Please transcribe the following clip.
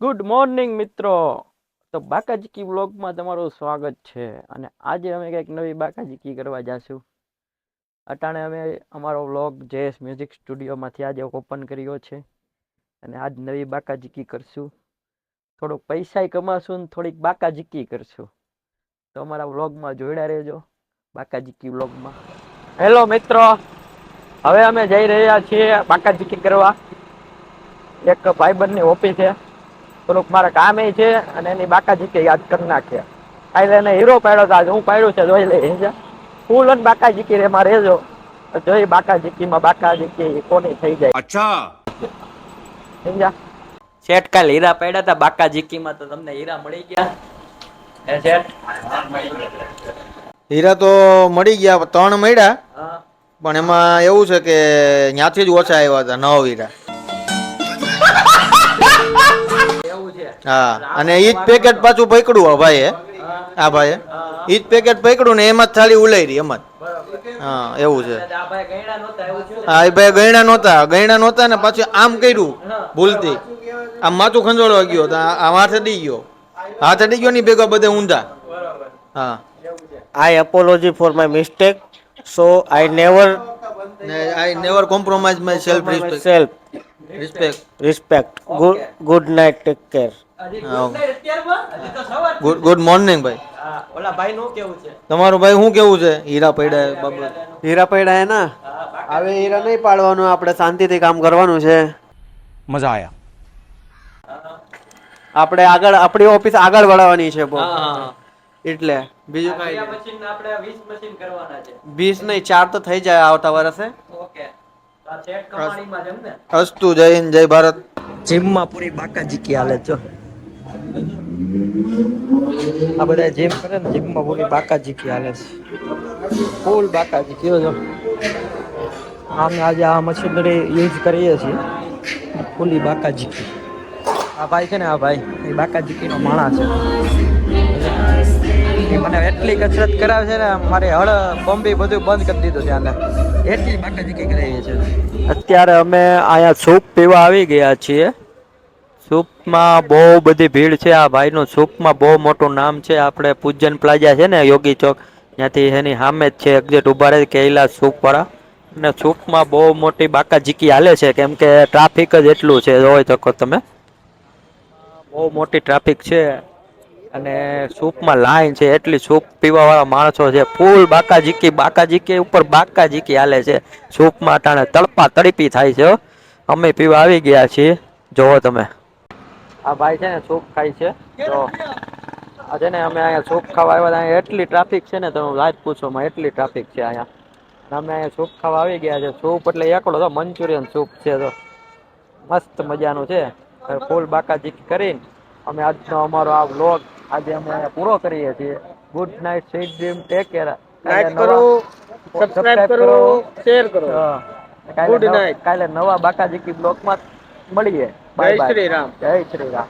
Good morning મિત્રો. તો બાકાજીકી વ્લોગમાં તમારું સ્વાગત છે. અને આજે અમે કંઈક નવી બાકાજીકી કરવા જાશું. અટાણે અમે અમારો વ્લોગ જેએસ મ્યુઝિક સ્ટુડિયોમાંથી આજે ઓપન કર્યો છે. અને આજ નવી બાકાજીકી કરશું. થોડુંક પૈસાય કમાશું ને થોડીક બાકાજીકી કરશું. તો અમારા વ્લોગમાં જોડ્યા રહેજો, બાકાજીકી વ્લોગમાં. હેલો, મિત્રો. હવે અમે જઈ રહ્યા છીએ બાકાજીકી કરવા. એક ભાઈબંધની ઓફિસે. થોડુંક મારે કામે છે અને એની બાકાજી કે યાદ કરી નાખ્યા કાલે એને હીરો પાડ્યો આજે હું પાડ્યું છે જોઈ લઈ ફૂલ અને બાકાજી કે એમાં રહેજો. જોઈ બાકાજીકીમાં બાકાજીકી કોની થઈ જાય. અચ્છા. સમજા શેઠ કાલે હીરા પાડ્યા હતા બાકાજીકીમાં તો તમને હીરા મળી ગયા. એ શેઠ? હીરા તો મળી ગયા ત્રણ મળ્યા. પણ એમાં એવું છે કે ત્યાંથી જ ઓછા આવ્યા હતા નવ હીરા. હા અને ઈ જ પેકેટ પાછું પકડ્યું આ ભાઈએ. હા આ ભાઈએ. હા. ઈ જ પેકેટ પકડ્યું ને એમાં જ થાળી ઉલાઈ એમ જ. હા એવું છે. ભાઈ હા એ ભાઈ ગયણા નહોતા. ગયણા નહોતા ને પાછું આમ કર્યું ભૂલથી. આમ માથું ખંજોળવા ગયો તો આ હાથે ડી ગયો. હાથ અડી ગયો ની ભેગા બધે ઊંધા. હા. I apology for my mistake so I never I never compromise my self self respect respect good good night take care good good morning ભાઈ. ઓલા ભાઈ નું કેવું છે? તમારું ભાઈ શું કેવું છે? હીરા પૈડા હીરા પૈડા હે ના? હવે હીરા નહીં પાડવાનું આપણે શાંતિથી કામ કરવાનું છે. મજા આયા. આપણે આગળ આપણી ઓફિસ આગળ વળાવવાની છે બહુ. એટલે બીજું કઈ મશીન આપણે 20 મશીન કરવાના છે. 20 નહીં ચાર તો થઈ જાય આવતા વર્ષે. અસ્તુ જય હિન્દ જય ભારત. જીમમાં પૂરી બાકાજીકી હાલે જો આ બધા જીમ કરે ને જીમમાં પૂરી બાકાજીકી હાલે છે. ફૂલ બાકાજી કયો જો અમે આજે આ મશીનરી યુઝ કરીએ છીએ. ફૂલી બાકાજીકી આ ભાઈ છે ને આ ભાઈ એ બાકાજીકીનો માણા છે. મને એટલી કસરત કરાવે છે ને, મારે હળ બોમ્બી બધું બંધ કરી દીધું છે આને. એટલી બાકાજીકી કરાવી છે. અત્યારે અમે અહીંયા સૂપ પીવા આવી ગયા છીએ. સૂપમાં બહુ બધી ભીડ છે. આ ભાઈનું સૂપમાં બહુ મોટું નામ છે. આપણે પૂજન પ્લાઝા છે ને, યોગી ચોક. ત્યાંથી એની સામે જ છે એક્ઝેટ ઊભા રહે કૈલાસ સૂપવાળા. અને સૂપમાં બહુ મોટી બાકાજીકી હાલે છે. કેમ કે ટ્રાફિક જ એટલું છે. જોઈ શકો તમે. બહુ મોટી ટ્રાફિક છે. અને સૂપમાં લાઈન છે, એટલી સૂપ પીવાવાળા માણસો છે. ફૂલ બાકાજીકી બાકાજીકી ઉપર બાકા બાકાજીકી હાલે છે. સૂપમાં ટાણે તળપા તડપી થાય છે અમે પીવા આવી ગયા છીએ. જોવો તમે. આ ભાઈ છે ને સૂપ ખાય છે. તો આજે ને અમે અહીંયા સૂપ ખાવા આવ્યા હતા. એટલી ટ્રાફિક છે ને, તમે વાત પૂછો માં એટલી ટ્રાફિક છે અહીંયા. અમે અહીંયા સૂપ ખાવા આવી ગયા છે. સૂપ એટલે એકડો તો મંચુરિયન સૂપ છે તો. મસ્ત મજાનું છે. ફૂલ બાકાજીકી કરીને અમે આજનો અમારો આ વ્લોગ આજે અમે પૂરો કરીએ છીએ. Good night sweet dream take care like કરો સબસ્ક્રાઇબ કરો શેર કરો. કાલે નાઇટ. કાલે નવા બાકાજીકી બ્લોકમાં મળીએ. જય. શ્રી રામ. જય શ્રી રામ.